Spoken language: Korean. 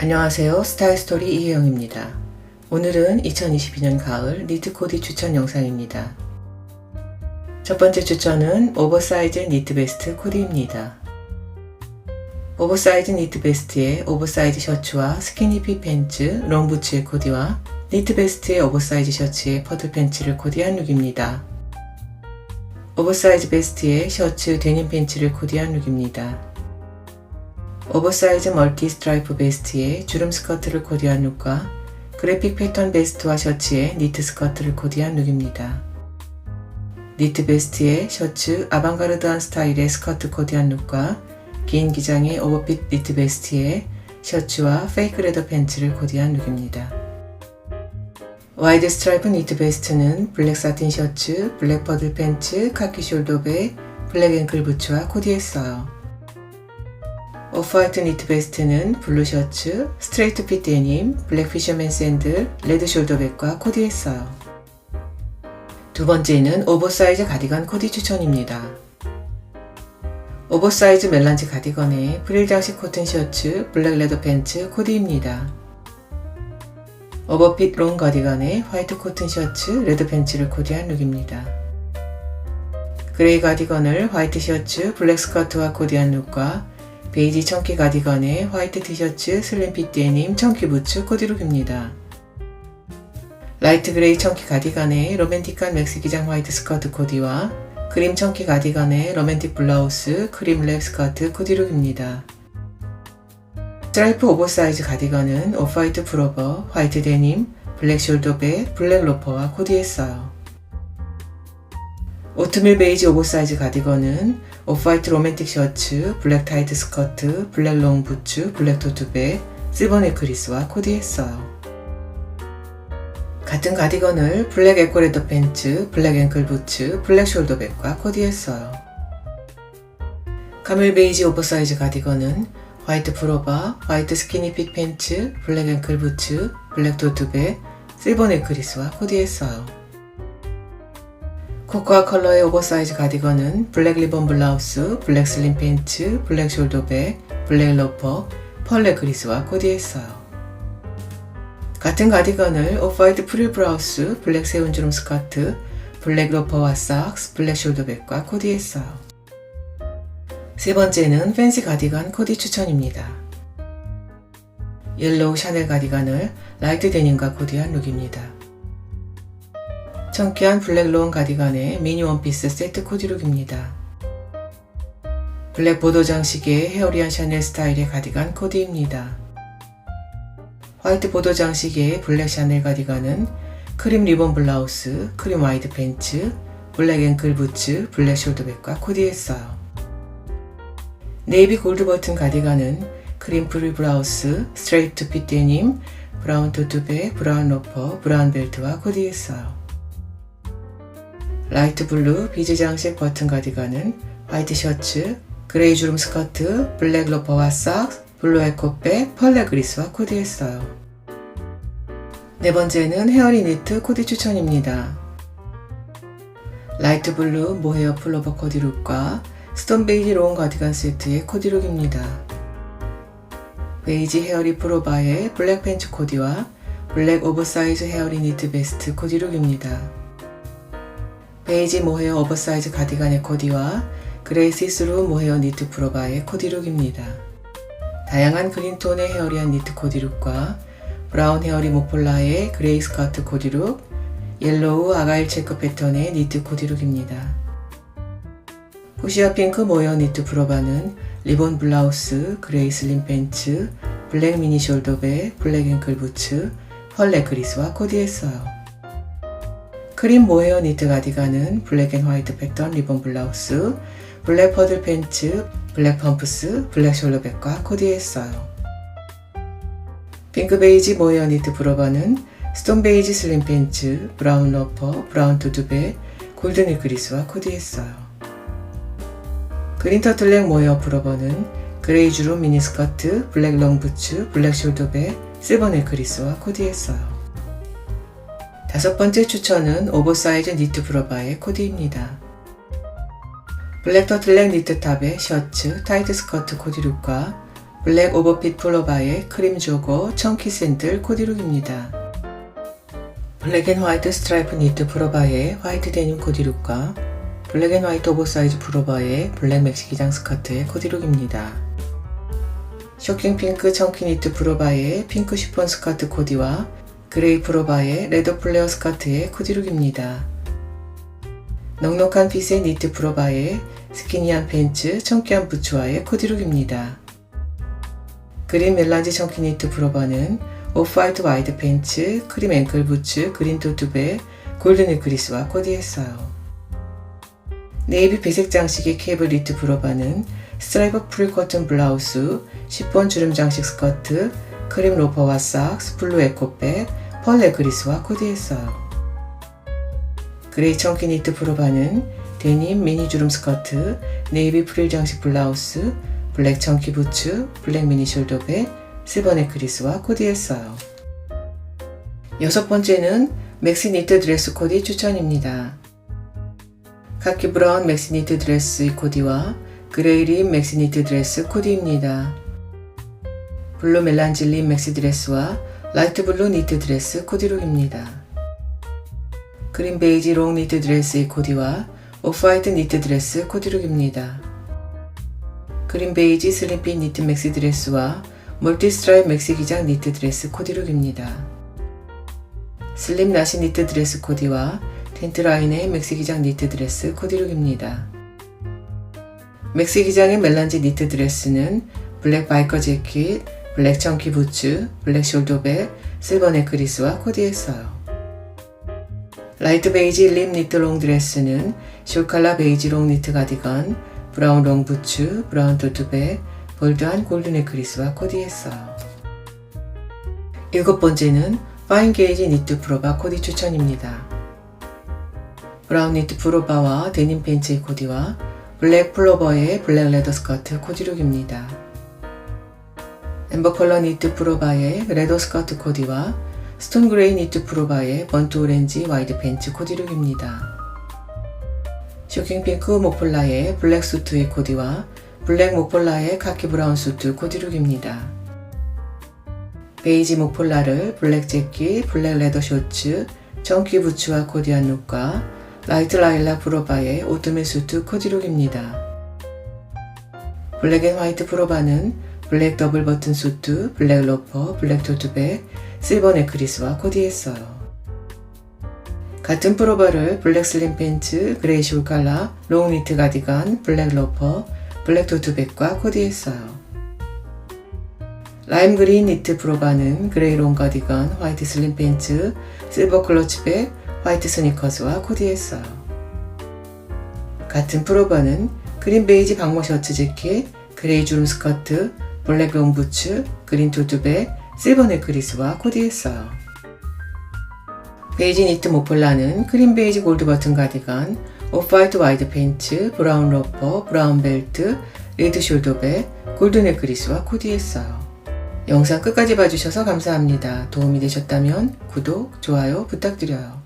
안녕하세요. 스타일스토리 이혜영입니다. 오늘은 2022년 가을 니트 코디 추천 영상입니다. 첫 번째 추천은 오버사이즈 니트 베스트 코디입니다. 오버사이즈 니트 베스트의 오버사이즈 셔츠와 스키니핏 팬츠, 롱부츠의 코디와 니트 베스트의 오버사이즈 셔츠에 퍼드 팬츠를 코디한 룩입니다. 오버사이즈 베스트의 셔츠 데님 팬츠를 코디한 룩입니다. 오버사이즈 멀티 스트라이프 베스트에 주름 스커트를 코디한 룩과 그래픽 패턴 베스트와 셔츠에 니트 스커트를 코디한 룩입니다. 니트 베스트에 셔츠 아방가르드한 스타일의 스커트 코디한 룩과 긴 기장의 오버핏 니트 베스트에 셔츠와 페이크 레더 팬츠를 코디한 룩입니다. 와이드 스트라이프 니트 베스트는 블랙 사틴 셔츠, 블랙 퍼들 팬츠, 카키 숄더백, 블랙 앵클 부츠와 코디했어요. 오프화이트 니트 베스트는 블루 셔츠, 스트레이트 핏 데님, 블랙 피셔맨 샌들, 레드 숄더백과 코디했어요. 두 번째는 오버사이즈 가디건 코디 추천입니다. 오버사이즈 멜란지 가디건에 프릴 장식 코튼 셔츠, 블랙 레더 팬츠 코디입니다. 오버핏 롱 가디건에 화이트 코튼 셔츠, 레드 팬츠를 코디한 룩입니다. 그레이 가디건을 화이트 셔츠, 블랙 스커트와 코디한 룩과 베이지 청키 가디건에 화이트 티셔츠, 슬림핏 데님, 청키 부츠 코디룩입니다. 라이트 그레이 청키 가디건에 로맨틱한 맥스 기장 화이트 스커트 코디와 크림 청키 가디건에 로맨틱 블라우스, 크림 랩 스커트 코디룩입니다. 스트라이프 오버사이즈 가디건은 오프화이트 프로버, 화이트 데님, 블랙 숄더백, 블랙 로퍼와 코디했어요. 오트밀 베이지 오버사이즈 가디건은 오프화이트 로맨틱 셔츠, 블랙 타이트 스커트, 블랙 롱 부츠, 블랙 토트백, 실버 네크리스와 코디했어요. 같은 가디건을 블랙 에코레더 팬츠, 블랙 앵클 부츠, 블랙 숄더백과 코디했어요. 카멜 베이지 오버사이즈 가디건은 화이트 프로바, 화이트 스키니핏 팬츠, 블랙 앵클 부츠, 블랙 토트백, 실버 네크리스와 코디했어요. 코코아 컬러의 오버 사이즈 가디건은 블랙 리본 블라우스, 블랙 슬림 팬츠, 블랙 숄더백, 블랙 로퍼, 펄레 그리스와 코디했어요. 같은 가디건을 오프화이트 프릴 브라우스, 블랙 세운주름 스커트, 블랙 로퍼와 삭스, 블랙 숄더백과 코디했어요. 세 번째는 팬시 가디건 코디 추천입니다. 옐로우 샤넬 가디건을 라이트 데님과 코디한 룩입니다. 청키한 블랙 롱 가디건의 미니 원피스 세트 코디룩입니다. 블랙 보도 장식의 헤어리한 샤넬 스타일의 가디건 코디입니다. 화이트 보도 장식의 블랙 샤넬 가디건은 크림 리본 블라우스, 크림 와이드 팬츠, 블랙 앵클 부츠, 블랙 숄더백과 코디했어요. 네이비 골드 버튼 가디건은 크림 프리 브라우스, 스트레이트 핏 데님, 브라운 토트백, 브라운 로퍼, 브라운 벨트와 코디했어요. 라이트 블루 비즈 장식 버튼 가디건은 화이트 셔츠, 그레이 주름 스커트, 블랙 로퍼와 삭스, 블루 에코백, 펄레 그리스와 코디했어요. 네 번째는 헤어리 니트 코디 추천입니다. 라이트 블루 모헤어 플로버 코디룩과 스톤 베이지 롱 가디건 세트의 코디룩입니다. 베이지 헤어리 프로바의 블랙 팬츠 코디와 블랙 오버사이즈 헤어리 니트 베스트 코디룩입니다. 베이지 모헤어 오버사이즈 가디건의 코디와 그레이 시스루 모헤어 니트 프로바의 코디룩입니다. 다양한 그린톤의 헤어리한 니트 코디룩과 브라운 헤어리 모폴라의 그레이 스커트 코디룩, 옐로우 아가일 체크 패턴의 니트 코디룩입니다. 푸시아 핑크 모헤어 니트 프로바는 리본 블라우스, 그레이 슬림 팬츠, 블랙 미니 숄더백, 블랙 앵클 부츠, 펄 네크리스와 코디했어요. 크림 모헤어 니트 가디건은 블랙 앤 화이트 패턴 리본 블라우스, 블랙 퍼들 팬츠, 블랙 펌프스, 블랙 숄더백과 코디했어요. 핑크 베이지 모헤어 니트 브로버는 스톤 베이지 슬림 팬츠, 브라운 러퍼, 브라운 투두백, 골든 니크리스와 코디했어요. 그린 터틀넥 모헤어 브로버는 그레이 주름 미니스커트, 블랙 롱 부츠, 블랙 숄더백, 실버 네크리스와 코디했어요. 다섯 번째 추천은 오버사이즈 니트 브로바의 코디입니다. 블랙 터틀넥 니트 탑에 셔츠, 타이트 스커트 코디룩과 블랙 오버핏 플로바의 크림 조거 청키 샌들 코디룩입니다. 블랙 앤 화이트 스트라이프 니트 프로바의 화이트 데님 코디룩과 블랙 앤 화이트 오버사이즈 프로바의 블랙 맥시 기장 스커트의 코디룩입니다. 쇼킹 핑크 청키 니트 프로바의 핑크 쉬폰 스커트 코디와 그레이 프로바의 레더 플레어 스커트의 코디룩입니다. 넉넉한 핏의 니트 프로바의 스키니한 팬츠 청키한 부츠와의 코디룩입니다. 그린 멜란지 청키 니트 프로바는 오프화이트 와이드 팬츠, 크림 앵클 부츠, 그린 토트백, 골든 네크리스와 코디했어요. 네이비 배색 장식의 케이블 니트 프로바는 스트라이프 프릴 커튼 블라우스, 10번 주름 장식 스커트, 크림 로퍼와 삭스, 블루 에코백, 펄 네크리스와 코디했어요. 그레이 청키 니트 프로바는 데님 미니 주름 스커트, 네이비 프릴 장식 블라우스, 블랙 청키 부츠, 블랙 미니 숄더백, 실버 네크리스와 코디했어요. 여섯 번째는 맥시 니트 드레스 코디 추천입니다. 카키 브라운 맥시 니트 드레스 코디와 그레이 림 맥시 니트 드레스 코디입니다. 블루 멜란지 림 맥시 드레스와 라이트 블루 니트 드레스 코디룩입니다. 그린 베이지 롱 니트 드레스의 코디와 오프화이트 니트 드레스 코디룩입니다. 그린 베이지 슬림핏 니트 맥시 드레스와 멀티 스트라이프 맥시 기장 니트 드레스 코디룩입니다. 슬림 나시 니트 드레스 코디와 텐트 라인의 맥시 기장 니트 드레스 코디룩입니다. 맥시 기장의 멜란지 니트 드레스는 블랙 바이커 재킷, 블랙 청키 부츠, 블랙 숄더백, 실버 네크리스와 코디했어요. 라이트 베이지 립 니트 롱 드레스는 쇼칼라 베이지 롱 니트 가디건, 브라운 롱 부츠, 브라운 토트백, 볼드한 골드 네크리스와 코디했어요. 일곱 번째는 파인 게이지 니트 프로바 코디 추천입니다. 브라운 니트 프로바와 데님 팬츠의 코디와 블랙 플로버의 블랙 레더 스커트 코디룩입니다. 엠버 컬러 니트 프로바의 레더 스커트 코디와 스톤 그레이 니트 프로바의 번트 오렌지 와이드 팬츠 코디룩입니다. 쇼킹 핑크 모폴라의 블랙 수트의 코디와 블랙 모폴라의 카키 브라운 수트 코디룩입니다. 베이지 모폴라를 블랙 재킷, 블랙 레더 셔츠, 청키 부츠와 코디한 룩과 라이트 라일락 프로바의 오트밀 수트 코디룩입니다. 블랙 앤 화이트 프로바는 블랙 더블 버튼 수트, 블랙 로퍼, 블랙 토트백, 실버 네크리스와 코디했어요. 같은 프로바를 블랙 슬림 팬츠, 그레이 숄 칼라, 롱 니트 가디건, 블랙 로퍼, 블랙 토트백과 코디했어요. 라임 그린 니트 프로바는 그레이 롱 가디건, 화이트 슬림 팬츠, 실버 클러치백, 화이트 스니커즈와 코디했어요. 같은 프로바는 그린 베이지 방모 셔츠 재킷, 그레이 주름 스커트, 블랙 롱 부츠, 그린 토트백, 실버 네크리스와 코디했어요. 베이지 니트 모폴라는 크림 베이지 골드 버튼 가디건, 오프화이트 와이드 팬츠, 브라운 로퍼, 브라운 벨트, 레드 숄더백, 골드 네크리스와 코디했어요. 영상 끝까지 봐주셔서 감사합니다. 도움이 되셨다면 구독, 좋아요 부탁드려요.